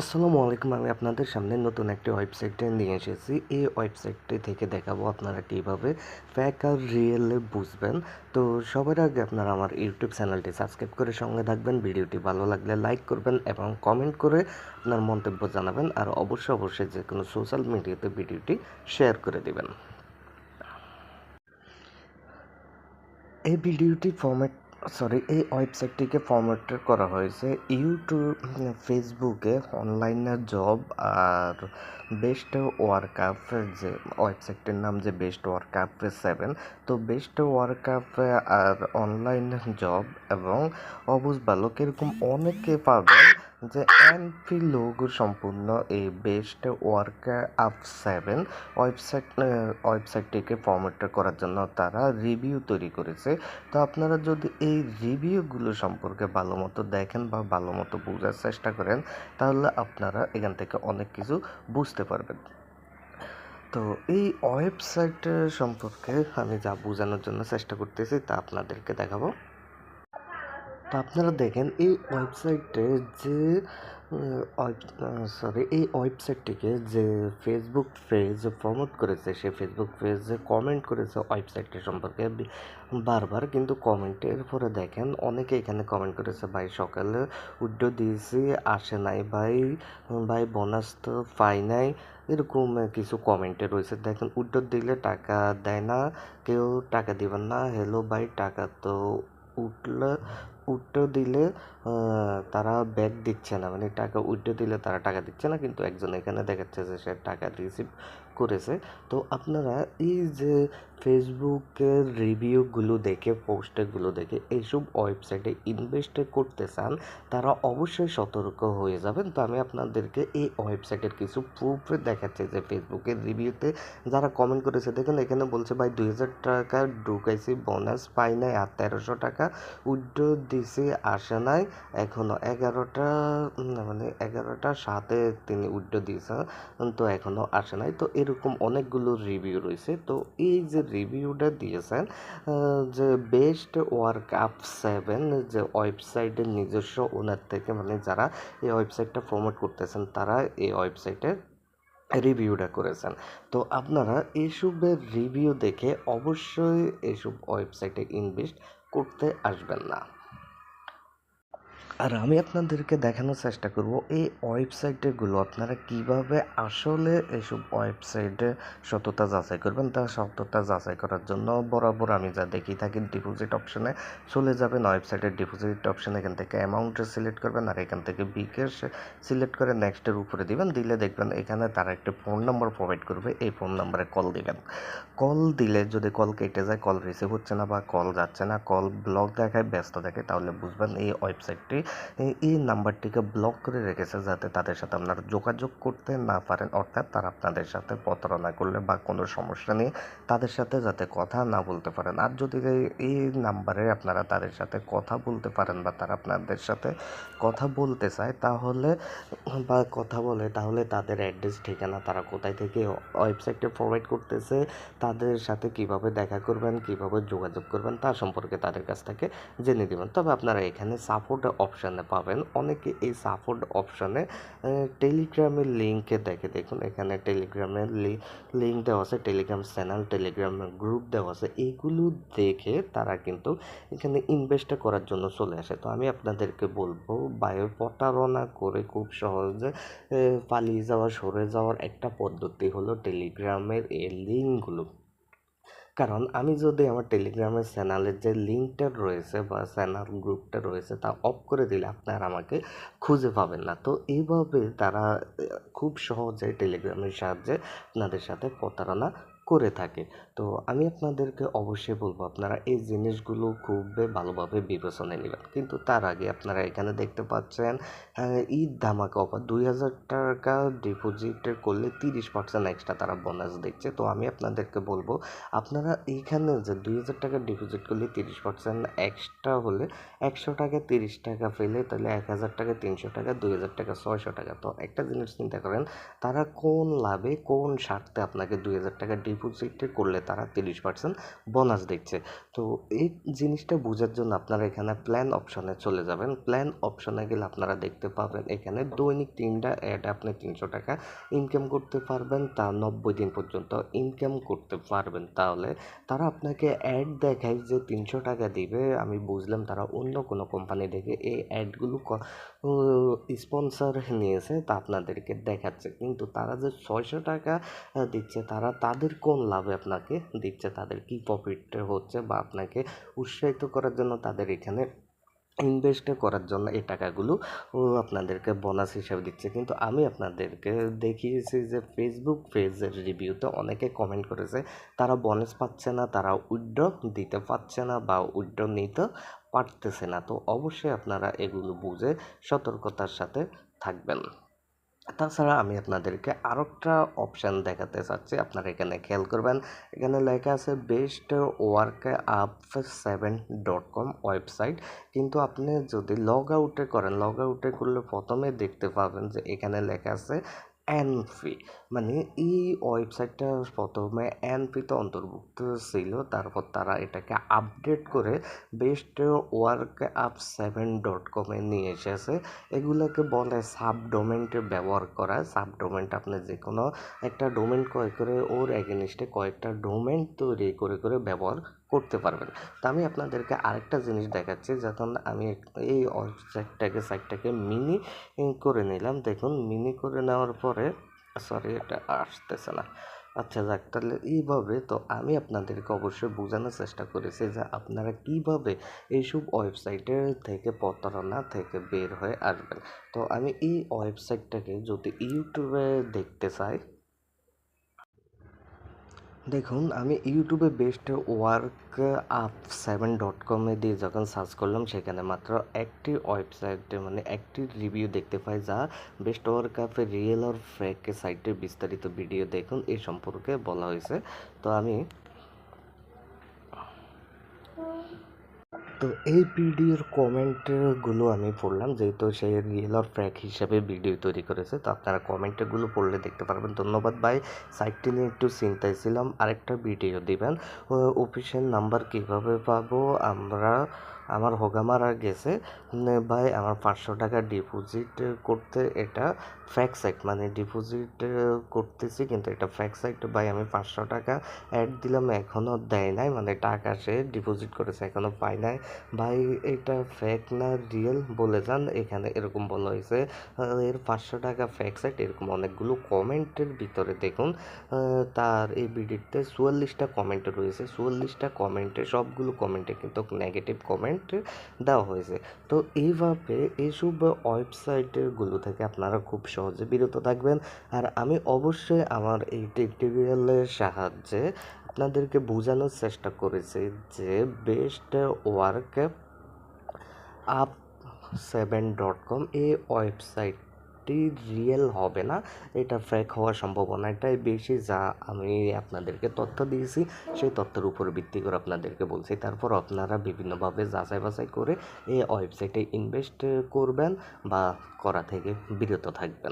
আসসালামু আলাইকুম, আমি আপনাদের সামনে নতুন একটি ওয়েবসাইট নিয়ে এসেছি। এই ওয়েবসাইটটি থেকে দেখাবো আপনারা কীভাবে ফ্যাক আর রিয়েলে বুঝবেন। তো সবার আগে আপনারা আমার ইউটিউব চ্যানেলটি সাবস্ক্রাইব করে সঙ্গে থাকবেন। ভিডিওটি ভালো লাগলে লাইক করবেন এবং কমেন্ট করে আপনার মন্তব্য জানাবেন আর অবশ্যই অবশ্যই যে কোনো সোশ্যাল মিডিয়াতে ভিডিওটি শেয়ার করে দেবেন। এই ভিডিওটি ফরম্যাট সরি এই ওয়েবসাইটটিকে ফরম্যাট করা হয়েছে ইউটিউব ফেসবুকে অনলাইনে জব আর বেস্ট ওয়ার্ক আপ যে ওয়েবসাইটটির নাম যে বেস্ট ওয়ার্ক আপ সেভেন তো বেস্ট ওয়ার্ক আপ আর অনলাইন জব এবং অবুজ বালক এরকম অনেকে পাবেন যে লোগো সম্পূর্ণ এই best work up seven website ওয়েবসাইটটিকে format করার জন্য তারা রিভিউ তৈরি করেছে। তো আপনারা যদি এই রিভিউগুলো সম্পর্কে ভালো মতো দেখেন বা ভালো মতো বোঝার চেষ্টা করেন, তাহলে আপনারা এখান থেকে অনেক কিছু বুঝতে পারবেন। তো এই ওয়েবসাইট সম্পর্কে আমি যা বোঝানোর জন্য চেষ্টা করতেছি তা আপনাদেরকে দেখাবো। তো আপনারা দেখেন, এই ওয়েবসাইটে যে সরি এই ওয়েবসাইটটিকে যে ফেসবুক পেজ প্রমোট করেছে, সে ফেসবুক পেজ কমেন্ট করেছে ওয়েবসাইটটি সম্পর্কে বারবার। কিন্তু কমেন্টের পরে দেখেন, অনেকে এখানে কমেন্ট করেছে, ভাই, সকালে উড্ডো দিয়েছি, আসে নাই ভাই ভাই বোনাস তো পাই নাই। এরকম কিছু কমেন্টে রয়েছে। দেখেন, উড্ডো দিলে টাকা দেয় না, কেউ টাকা দিবেন না। হ্যালো ভাই, টাকা তো উঠলে। উঠতে দিলে তারা ব্যাক দিচ্ছে না। মানে টাকা উইথড্র দিলে তারা টাকা দিচ্ছে না, কিন্তু একজন এখানে দেখাচ্ছে যে সে টাকা রিসিভ করেছে। তো আপনারা এই যে ফেসবুকের রিভিউগুলো দেখে, পোস্টগুলো দেখে এইসব ওয়েবসাইটে ইনভেস্ট করতে চান, তারা অবশ্যই সতর্ক হয়ে যাবেন। তো আমি আপনাদেরকে এই ওয়েবসাইটের কিছু প্রুফ দেখাচ্ছি যে ফেসবুকের রিভিউতে যারা কমেন্ট করেছে, দেখুন এখানে বলছে, ভাই, দুই হাজার টাকা ঢুকাইছি বোনাস পাই নাই, আর তেরোশো টাকা উইড্রো দিছি, আসে নাই এখনও এগারোটা মানে এগারোটা সাতে তিনি উইড্রো দিয়েছেন, তো এখনও আসে নাই। তো এরকম অনেকগুলো রিভিউ রয়েছে। তো এই যে রিভিউটা দিয়েছেন যে বেস্ট ওয়ার্ক আপ সেভেন যে ওয়েবসাইটের নিজস্ব ওনার থেকে মানে যারা এই ওয়েবসাইটটা প্রমোট করতেছেন, তারা এই ওয়েবসাইটের রিভিউটা করেছেন। তো আপনারা এসবের রিভিউ দেখে অবশ্যই এসব ওয়েবসাইটে ইনভেস্ট করতে আসবেন না। আর আমি আপনাদেরকে দেখানোর চেষ্টা করব এই ওয়েবসাইটগুলো আপনারা কীভাবে আসলে এইসব ওয়েবসাইটে সততা যাচাই করবেন, তা সততা যাচাই করার জন্য বরাবর আমি যা দেখি থাকি ডিপোজিট অপশানে চলে যাবেন। ওয়েবসাইটের ডিপোজিট অপশন এখান থেকে অ্যামাউন্টে সিলেক্ট করবেন আর এখান থেকে বিকেশ সিলেক্ট করে নেক্সটের উপরে দিবেন। দিলে দেখবেন এখানে তারা একটা ফোন নাম্বার প্রোভাইড করবে, এই ফোন নাম্বারে কল দিবেন। কল দিলে যদি কল কেটে যায় কল রিসিভ হচ্ছে না বা কল যাচ্ছে না কল ব্লক দেখায়, ব্যস্ত দেখে তাহলে বুঝবেন এই ওয়েবসাইটটি এই- নাম্বারটিকে ব্লক করে রেখেছে যাতে তাদের সাথে আপনারা যোগাযোগ করতে না পারেন। অর্থাৎ তারা আপনাদের সাথে প্রতারণা করলে বা কোনো সমস্যা নিয়ে তাদের সাথে যাতে কথা না বলতে পারেন। আর যদি এই- এই নাম্বারে আপনারা তাদের সাথে কথা বলতে পারেন বা তারা আপনাদের সাথে কথা বলতে চায়, তাহলে বা কথা বলে, তাহলে তাদের অ্যাড্রেস, ঠিকানা তারা কোথায় থেকে ওয়েবসাইটে প্রোভাইড করতেছে, তাদের সাথে কীভাবে দেখা করবেন, কীভাবে যোগাযোগ করবেন তা সম্পর্কে তাদের কাছ থেকে জেনে দেবেন তবে আপনারা এখানে সাপোর্ট অপশানে পাবেন। অনেকে এই সাপোর্ট অপশানে টেলিগ্রামের লিঙ্কে দেখে দেখুন, এখানে টেলিগ্রামের লিঙ্ক দেওয়া আছে টেলিগ্রাম চ্যানেল টেলিগ্রাম গ্রুপ দেওয়া আছে। এইগুলো দেখে তারা কিন্তু এখানে ইনভেস্ট করার জন্য চলে আসে। তো আমি আপনাদেরকে বলব, বায়ু প্রতারণা করে খুব সহজে পালিয়ে যাওয়া, সরে যাওয়ার একটা পদ্ধতি হলো টেলিগ্রামের এই লিঙ্কগুলো কারণ আমি যদি আমার টেলিগ্রামের চ্যানেলের যে লিঙ্কটা রয়েছে বা চ্যানেল গ্রুপটা রয়েছে, তা অফ করে দিলে আপনারা আমাকে খুঁজে পাবেন না। তো এইভাবে তারা খুব সহজে টেলিগ্রামের সাহায্যে আপনাদের সাথে প্রতারণা করে থাকে। তো আমি আপনাদেরকে অবশ্যই বলব আপনারা এই জিনিসগুলো খুব ভালোভাবে বিবেচনায় নেবেন। কিন্তু তার আগে আপনারা এখানে দেখতে পাচ্ছেন আহ, ঈদ ধামাকা অফার। দুই হাজার টাকা ডিপোজিট করলে তিরিশ পার্সেন্ট এক্সট্রা তারা বোনাস দিচ্ছে তো আমি আপনাদেরকে বলব আপনারা এইখানে যে দুই হাজার টাকা ডিপোজিট করলে তিরিশ পার্সেন্ট এক্সট্রা হলে একশো টাকা তিরিশ টাকা পেলে তাহলে এক হাজার টাকা তিনশো টাকা দুই হাজার টাকা ছয়শো টাকা। তো একটা জিনিস চিন্তা করেন তারা কোন লাভে কোন স্বার্থে আপনাকে দুই হাজার টাকা ডিপোজিট করলে তারা তিরিশ পার্সেন্ট বোনাস দিচ্ছে তো এই জিনিসটা বোঝার জন্য আপনারা এখানে প্ল্যান অপশনে চলে যাবেন। প্ল্যান অপশনে গেলে আপনারা দেখতে পাবেন এখানে দৈনিক তিনটা অ্যাড আপনি তিনশো টাকা ইনকাম করতে পারবেন, তা নব্বই দিন পর্যন্ত ইনকাম করতে পারবেন। তাহলে তারা আপনাকে অ্যাড দেখায় যে তিনশো টাকা দিবে, আমি বুঝলাম তারা অন্য কোনো কোম্পানি থেকে এই অ্যাডগুলো স্পন্সর নিয়েছে তা আপনাদেরকে দেখাচ্ছে। কিন্তু তারা যে ছয়শো টাকা দিচ্ছে, তারা তাদের কোন লাভে আপনাকে দিচ্ছে? তাদের কি প্রফিট হচ্ছে বা আপনাকে উৎসাহিত করার জন্য তাদের এখানে ইনভেস্ট করার জন্য এই টাকাগুলো আপনাদেরকে বোনাস হিসাবে দিচ্ছে। কিন্তু আমি আপনাদেরকে দেখিয়েছি যে ফেসবুক পেজের রিভিউতে অনেকে কমেন্ট করেছে, তারা বোনাস পাচ্ছে না, তারা উইড্র দিতে পারছে না বা উইড্র নিতে পারতেছে না। তো অবশ্যই আপনারা এগুলো বুঝে সতর্কতার সাথে থাকবেন। তাছাড়া আমি আপনাদেরকে আরও একটা অপশান দেখাতে চাচ্ছি। আপনারা এখানে খেয়াল করবেন, এখানে লেখা আছে best work up seven dot com website কিন্তু আপনি যদি লগ আউটে করেন লগ আউটে করলে প্রথমে দেখতে পাবেন যে এখানে লেখা আছে অ্যানফি মানে এই ওয়েবসাইটটা প্রথমে অ্যানফিতে অন্তর্ভুক্ত ছিল, তারপর তারা এটাকে আপডেট করে best work up seven dot কমে নিয়ে এসেছে। এগুলোকে বলে সাব ডোমেন্টে ব্যবহার করা। সাব ডোমেন্ট আপনি যে কোনো একটা ডোমেন ক্রয় করে ওর এগেনিস্টে কয়েকটা ডোমেন তৈরি করে করে ব্যবহার করতে পারবেন। তো আমি আপনাদেরকে আরেকটা জিনিস দেখাচ্ছি যখন আমি এই ওয়েবসাইটটাকে সাইটটাকে মিনি করে নিলাম। দেখুন মিনি করে নেওয়ার পরে সরি এটা আসতেছে না। আচ্ছা যাক, তাহলে এইভাবে তো আমি আপনাদেরকে অবশ্যই বোঝানোর চেষ্টা করেছি যে আপনারা কীভাবে এইসব ওয়েবসাইটের থেকে প্রতারণা থেকে বের হয়ে আসবেন। তো আমি এই ওয়েবসাইটটাকে যদি ইউটিউবে দেখতে চাই দেখুন, আমি ইউটিউবে best work up seven dot কমে দিয়ে যখন সার্চ করলাম, সেখানে মাত্র একটি ওয়েবসাইট মানে একটি রিভিউ দেখতে পাই, যা বেস্ট ওয়ার্ক আপে রিয়েল আর ফ্রেক সাইটের বিস্তারিত ভিডিও দেখুন এই সম্পর্কে বলা হয়েছে। তো আমি তো এই ভিডিওর কমেন্টগুলো আমি পড়লাম, যেহেতু সে রিয়েল আর ফ্র্যাক হিসাবে ভিডিও তৈরি করেছে, তো আপনারা কমেন্টগুলো পড়লে দেখতে পারবেন। ধন্যবাদ ভাই, সাইটটি নিয়ে একটু চিন্তায় ছিলাম। আরেকটা ভিডিও দিবেন অফিসের নাম্বার কীভাবে পাবো? আমরা আমার হোগামারা গেছে ভাই আমার পাঁচশো টাকা ডিপোজিট করতে এটা ফ্যাক সাইট মানে ডিপোজিট করতেছি কিন্তু এটা ফ্যাক সাইট ভাই আমি পাঁচশো টাকা অ্যাড দিলাম এখনও দেয় নাই মানে টাকা সে ডিপোজিট করেছে এখনও পায় নাই। ভাই এটা ফ্যাক না রিয়েল বলে যান, এখানে এরকম বলা হয়েছে। এর পাঁচশো টাকা ফেক সাইট এরকম অনেকগুলো কমেন্টের ভিতরে দেখুন তার এই ভিডিওতে চুয়াল্লিশটা কমেন্ট রয়েছে, চুয়াল্লিশটা কমেন্টে সবগুলো কমেন্টে কিন্তু নেগেটিভ কমেন্ট দেওয়া হয়েছে। তো এইভাবে এইসব ওয়েবসাইটগুলো থেকে আপনারা খুব সহজে বিরত থাকবেন। আর আমি অবশ্যই আমার এই টিউটোরিয়ালের সাহায্যে আপনাদেরকে বোঝানোর চেষ্টা করেছি যে best work up seven dot com এই ওয়েবসাইটটি রিয়েল হবে না। এটা ফেক হওয়ার সম্ভাবনা সম্ভাবনাটাই বেশি যা আমি আপনাদেরকে তথ্য দিয়েছি। সেই তথ্যের উপর ভিত্তি করে আপনাদেরকে বলছি। তারপর আপনারা বিভিন্নভাবে যাচাই বাছাই করে এই ওয়েবসাইটে ইনভেস্ট করবেন বা করা থেকে বিরত থাকবেন।